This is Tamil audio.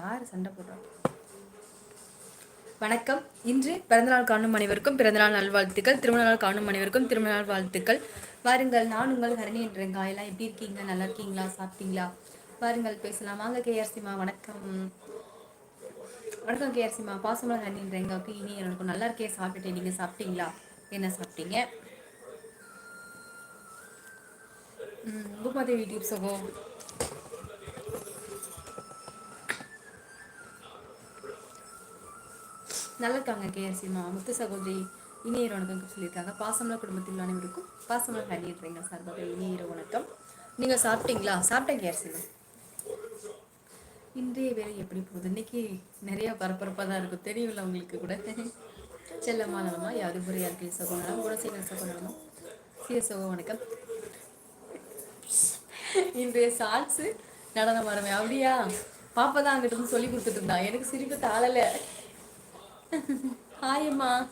யார் சண்டை போடுறோம் வணக்கம். இன்று பிறந்தநாள் காணும் அனைவருக்கும் பிறந்தநாள் நல்வாழ்த்துக்கள் திருமண நாள் காணும் அனைவருக்கும் திருமண நாள் வாழ்த்துக்கள். வாருங்கள் நான் உங்கள் ஹரணி என்றேங்க எல்லாம் எப்படி இருக்கீங்க? நல்லா இருக்கீங்களா? சாப்பிட்டீங்களா? வாருங்கள் பேசலாம். வாங்க கேஆர்சிமா வணக்கம். வணக்கம் கேஆர்சிமா பாசமலர் ஹரணின்றேங்க ஓகே இனி எனக்கு நல்லா இருக்கே சாப்பிட்டுட்டேன் நீங்கள் சாப்பிட்டீங்களா? என்ன சாப்பிட்டீங்க? பூமாதேவி யூடியூப் சகோ. நல்லா இருக்காங்க கேஎஸ்சிமா முத்து சகோதரி இனியர் வணக்கம் சொல்லியிருக்காங்க. பாசமல குடும்பத்தில் அனைவருக்கும் பாசமல கண்டிடுறீங்க சார்பாக இனியர் வணக்கம். நீங்கள் சாப்பிட்டீங்களா? சாப்பிட்டேன் கேஎஸ்சிமா இன்றைய வேலை எப்படி போகுது? இன்னைக்கு நிறைய பரபரப்பாக தான் இருக்கும். தெரியும்ல உங்களுக்கு கூட. செல்லம்மா நலமா யாரு புரியா இருக்கு சகோதரம் நலம் குணசேகர சகோதரமா சிய சகோ வணக்கம். இன்றைய சாட்ஸு நடனம் வரமே அப்படியா? பாப்பா தான் அங்கிட்ட இருந்து சொல்லி கொடுத்துட்டு இருந்தான் எனக்கு சிரிப்பு தாழலை. Hayır ma.